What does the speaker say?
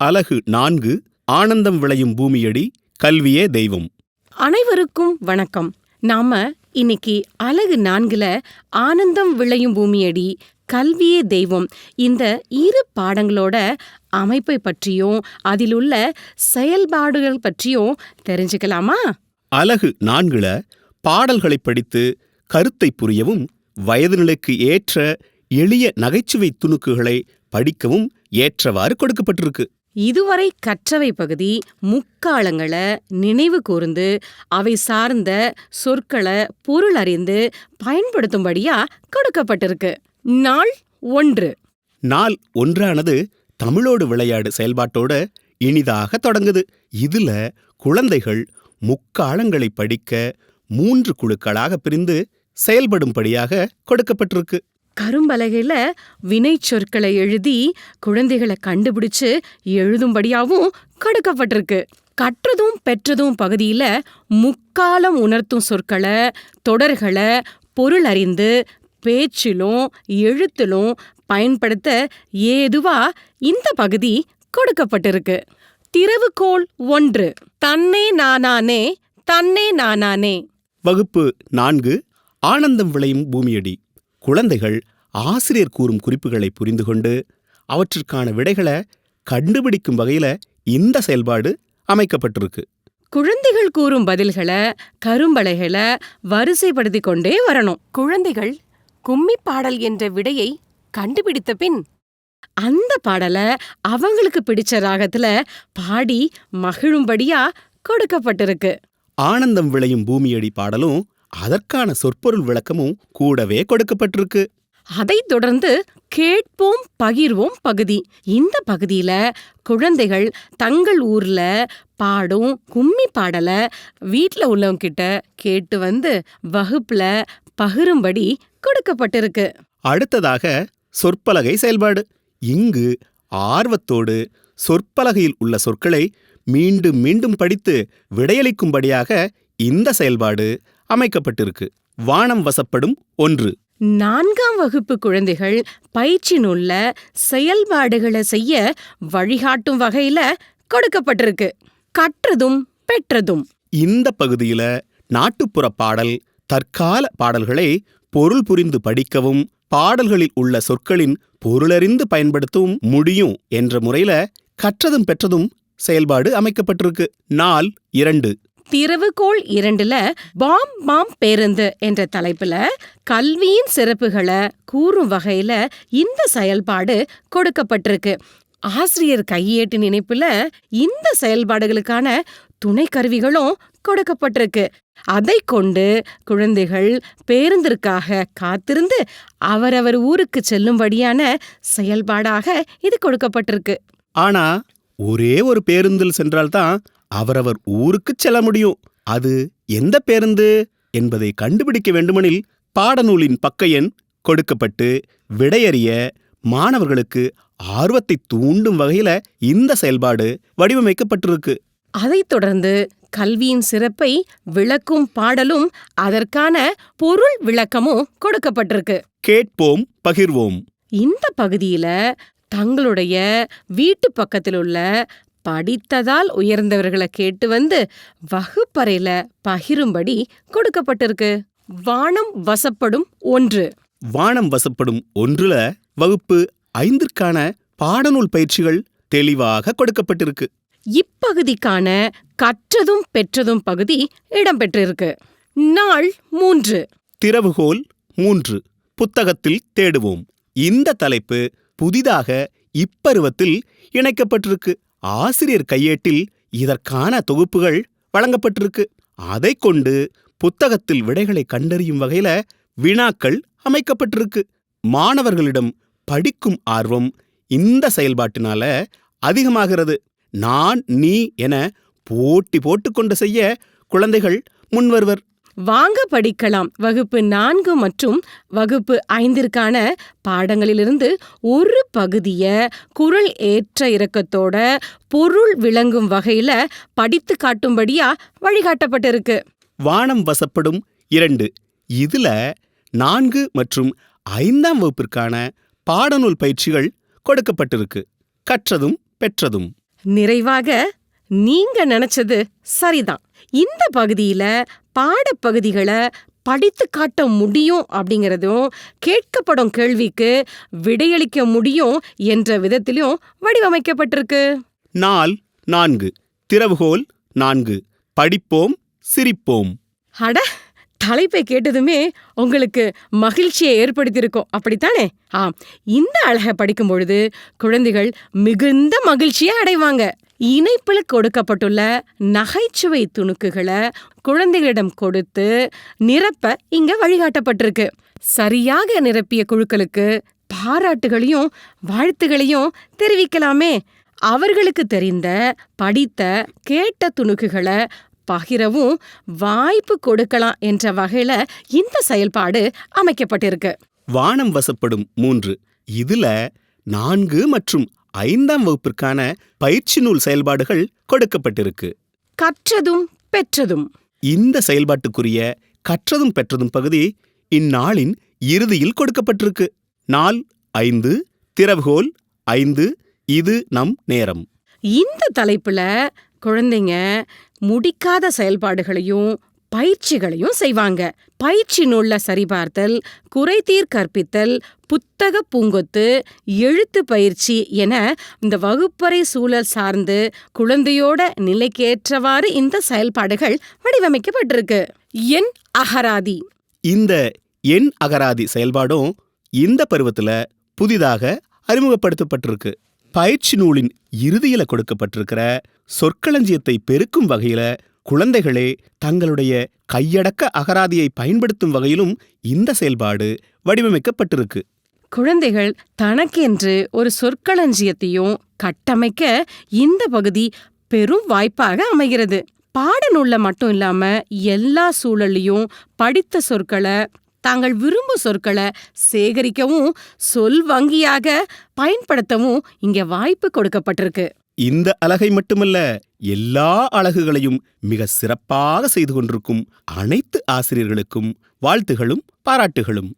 அலகு நான்கு ஆனந்தம் விளையும் பூமியடி கல்வியே தெய்வம். அனைவருக்கும் வணக்கம். நாம இன்னைக்கு அழகு நான்குல ஆனந்தம் விளையும் பூமியடி கல்வியே தெய்வம் இந்த இரு பாடங்களோட அமைப்பை பற்றியும் அதில் உள்ள செயல்பாடுகள் பற்றியும் தெரிஞ்சுக்கலாமா? அலகு நான்குல பாடல்களை படித்து கருத்தை புரியவும் வயது நிலைக்கு ஏற்ற எளிய நகைச்சுவை துணுக்குகளை படிக்கவும் ஏற்றவாறு கொடுக்கப்பட்டிருக்கு. இதுவரை கற்றவை பகுதி முக்காலங்களை நினைவு கூர்ந்து அவை சார்ந்த சொற்களை பொருள் அறிந்து பயன்படுத்தும்படியா கொடுக்கப்பட்டிருக்கு. நாள் ஒன்று. நாள் ஒன்றானது தமிழோடு விளையாடு செயல்பாட்டோட இனிதாக தொடங்குது. இதுல குழந்தைகள் முக்காலங்களை படிக்க மூன்று குழுக்களாக பிரிந்து செயல்படும்படியாக கொடுக்கப்பட்டிருக்கு. கரும்பலகையில வினை சொற்களை எழுதி குழந்தைகளை கண்டுபிடிச்சு எழுதும்படியாவும் கொடுக்கப்பட்டிருக்கு. கற்றதும் பெற்றதும் பகுதியில முக்காலம் உணர்த்தும் சொற்களை தொடர்களை பொருள் அறிந்து பேச்சிலும் எழுத்திலும் பயன்படுத்த ஏதுவா இந்த பகுதி கொடுக்கப்பட்டிருக்கு. திறவுகோல் ஒன்று. தன்னே நானானே தன்னே நானானே. வகுப்பு நான்கு. ஆனந்தம் விளையும் பூமியடி. குழந்தைகள் ஆசிரியர் கூறும் குறிப்புகளை புரிந்து கொண்டு அவற்றிற்கான விடைகளை கண்டுபிடிக்கும் வகையில இந்த செயல்பாடு அமைக்கப்பட்டிருக்கு. குழந்தைகள் கூறும் பதில்களை கரும்பலைகளை வரிசைப்படுத்திக் கொண்டே வரணும். குழந்தைகள் கும்மி பாடல் என்ற விடையை கண்டுபிடித்த பின் அந்த பாடலை அவங்களுக்கு பிடிச்ச ராகத்துல பாடி மகிழும்படியா கொடுக்கப்பட்டிருக்கு. ஆனந்தம் விளையும் பூமியடி பாடலும் அதற்கான சொற்பொருள் விளக்கமும் கூடவே கொடுக்கப்பட்டிருக்கு. அதைத் தொடர்ந்து கேட்போம் பகிர்வோம் பகுதி. இந்த பகுதியில குழந்தைகள் தங்கள் ஊர்ல பாடும் கும்மி பாடல வீட்ல உள்ளவங்க கிட்ட கேட்டு வந்து வகுப்புல பகிரும்படி கொடுக்கப்பட்டிருக்கு. அடுத்ததாக சொற்பலகை செயல்பாடு. இங்கு ஆர்வத்தோடு சொற்பலகையில் உள்ள சொற்களை மீண்டும் மீண்டும் படித்து விடையளிக்கும்படியாக இந்த செயல்பாடு அமைக்கப்பட்டிருக்கு. வானம் வசப்படும் ஒன்று. நான்காம் வகுப்பு குழந்தைகள் பயிற்சி நூல்ல செயல்பாடுகளை செய்ய வழிகாட்டும் வகையில கொடுக்கப்பட்டிருக்கு. கற்றதும் பெற்றதும். இந்த பகுதியில நாட்டுப்புற பாடல் தற்கால பாடல்களை பொருள் புரிந்து படிக்கவும் பாடல்களில் உள்ள சொற்களின் பொருளறிந்து பயன்படுத்தவும் முடியும் என்ற முறையில கற்றதும் பெற்றதும் செயல்பாடு அமைக்கப்பட்டிருக்கு. நாள் இரண்டு. திறவுகோள் இரண்டுல பாம் பாம் பேருந்து என்ற தலைப்புல கல்வியின் சிறப்புகளை கூறும் வகையில இந்த செயல்பாடு கொடுக்கப்பட்டிருக்கு. ஆசிரியர் கையேட்டு நினைப்புல இந்த செயல்பாடுகளுக்கான துணை கருவிகளும் கொடுக்கப்பட்டிருக்கு. அதை கொண்டு குழந்தைகள் பேருந்திற்காக காத்திருந்து அவரவர் ஊருக்கு செல்லும்படியான செயல்பாடாக இது கொடுக்கப்பட்டிருக்கு. ஆனா ஒரே ஒரு பேருந்தில் சென்றால்தான் அவரவர் ஊருக்குச் செல்ல முடியும். அது எந்த பேருந்து என்பதை கண்டுபிடிக்க வேண்டுமெனில் பாடநூலின் பக்க எண் கொடுக்கப்பட்டு விடையறிய மாணவர்களுக்கு ஆர்வத்தை தூண்டும் வகையில இந்த செயல்பாடு வடிவமைக்கப்பட்டிருக்கு. அதைத் தொடர்ந்து கல்வியின் சிறப்பை விளக்கும் பாடலும் அதற்கான பொருள் விளக்கமும் கொடுக்கப்பட்டிருக்கு. கேட்போம் பகிர்வோம். இந்த பகுதியில தங்களுடைய வீட்டு பக்கத்தில் உள்ள படித்ததால் உயர்ந்தவர்களை கேட்டு வந்து வகுப்பறையில பகிரும்படி கொடுக்கப்பட்டிருக்கு. வானம் வசப்படும் ஒன்று. வானம் வசப்படும் ஒன்றுல வகுப்பு ஐந்திற்கான பாடநூல் பயிற்சிகள் தெளிவாக கொடுக்கப்பட்டிருக்கு. இப்பகுதிக்கான கற்றதும் பெற்றதும் பகுதி இடம்பெற்றிருக்கு. நாள் மூன்று. திறவுகோல் மூன்று. புத்தகத்தில் தேடுவோம். இந்த தலைப்பு புதிதாக இப்பருவத்தில் இணைக்கப்பட்டிருக்கு. ஆசிரியர் கையேட்டில் இதற்கான தொகுப்புகள் வழங்கப்பட்டிருக்கு. அதைக் கொண்டு புத்தகத்தில் விடைகளை கண்டறியும் வகையில வினாக்கள் அமைக்கப்பட்டிருக்கு. மாணவர்களிடம் படிக்கும் ஆர்வம் இந்த செயல்பாட்டினால அதிகமாகிறது. நான் நீ என போட்டி போட்டுக்கொண்டு செய்ய குழந்தைகள் முன்வருவர். வாங்க படிக்கலாம். வகுப்பு நான்கு மற்றும் வகுப்பு ஐந்திற்கான பாடங்களிலிருந்து ஒரு பகுதிய குரல் ஏற்ற இறக்கத்தோட பொருள் விளங்கும் வகையில படித்து காட்டும்படியா வழிகாட்டப்பட்டிருக்கு. வானம் வசப்படும் இரண்டு. இதுல நான்கு மற்றும் ஐந்தாம் வகுப்பிற்கான பாடநூல் பயிற்சிகள் கொடுக்கப்பட்டிருக்கு. கற்றதும் பெற்றதும். நிறைவாக நீங்க நினைச்சது சரிதான். இந்த பகுதியில பாடப்பகுதிகளை படித்து காட்ட முடியும் அப்படிங்கறதும் கேட்கப்படும் கேள்விக்கு விடையளிக்க முடியும் என்ற விதத்திலும் வடிவமைக்கப்பட்டிருக்கு. நாள் நான்கு திறவுகோல் நான்கு படிப்போம் சிரிப்போம். அட தலைப்பை கேட்டதுமே உங்களுக்கு மகிழ்ச்சியை ஏற்படுத்தியிருக்கும். அப்படித்தானே? ஆம் இந்த அழகை படிக்கும் பொழுது குழந்தைகள் மிகுந்த மகிழ்ச்சியை அடைவாங்க. இணைப்பில் கொடுக்கப்பட்டுள்ள நகைச்சுவை துணுக்குகளை குழந்தைகளிடம் கொடுத்து நிரப்ப இங்க வழிகாட்டப்பட்டிருக்கு. சரியாக நிரப்பிய குழுக்களுக்கு பாராட்டுகளையும் வாழ்த்துகளையும் தெரிவிக்கலாமே. அவர்களுக்கு தெரிந்த படித்த கேட்ட துணுக்குகளை பகிரவும் வாய்ப்பு கொடுக்கலாம் என்ற வகையில இந்த செயல்பாடு அமைக்கப்பட்டிருக்கு. வானம் வசப்படும் மூன்று. இதுல நான்கு மற்றும் ஐந்தாம் வகுப்பிற்கான பயிற்சி நூல் செயல்பாடுகள் கொடுக்கப்பட்டிருக்கு. கற்றதும் பெற்றதும். இந்த செயல்பாட்டுக்குரிய கற்றதும் பெற்றதும் பகுதி இந்நாளின் இறுதியில் கொடுக்கப்பட்டிருக்கு. நாள் ஐந்து திறவுகோல் ஐந்து இது நம் நேரம். இந்த தலைப்புல குழந்தைங்க முடிக்காத செயல்பாடுகளையும் பயிற்சிகளையும் செய்வாங்க. பயிற்சி நூல்ல சரிபார்த்தல் குறைதீர் கற்பித்தல் புத்தக பூங்கொத்து எழுத்து பயிற்சி என இந்த வகுப்பறை சூழல் சார்ந்து குழந்தையோட நிலைக்கேற்றவாறு இந்த செயல்பாடுகள் வடிவமைக்கப்பட்டிருக்கு. என் அகராதி. இந்த எண் அகராதி செயல்பாடும் இந்த பருவத்துல புதிதாக அறிமுகப்படுத்தப்பட்டிருக்கு. பயிற்சி நூலின் இறுதியில கொடுக்கப்பட்டிருக்கிற சொற்களஞ்சியத்தை பெருக்கும் வகையில குழந்தைகளே தங்களுடைய கையடக்க அகராதியை பயன்படுத்தும் வகையிலும் இந்த செயல்பாடு வடிவமைக்கப்பட்டிருக்கு. குழந்தைகள் தனக்கென்று ஒரு சொற்களஞ்சியத்தையும் கட்டமைக்க இந்த பகுதி பெரும் வாய்ப்பாக அமைகிறது. பாடநூல்ல மட்டும் இல்லாம எல்லா சூழல்லையும் படித்த சொற்களை தாங்கள் விரும்பும் சொற்களை சேகரிக்கவும் சொல் வங்கியாக பயன்படுத்தவும் இங்க வாய்ப்பு கொடுக்கப்பட்டிருக்கு. இந்த அழகை மட்டுமல்ல எல்லா அழகுகளையும் மிக சிறப்பாக செய்து கொண்டிருக்கும் அனைத்து ஆசிரியர்களுக்கும் வாழ்த்துகளும் பாராட்டுகளும்.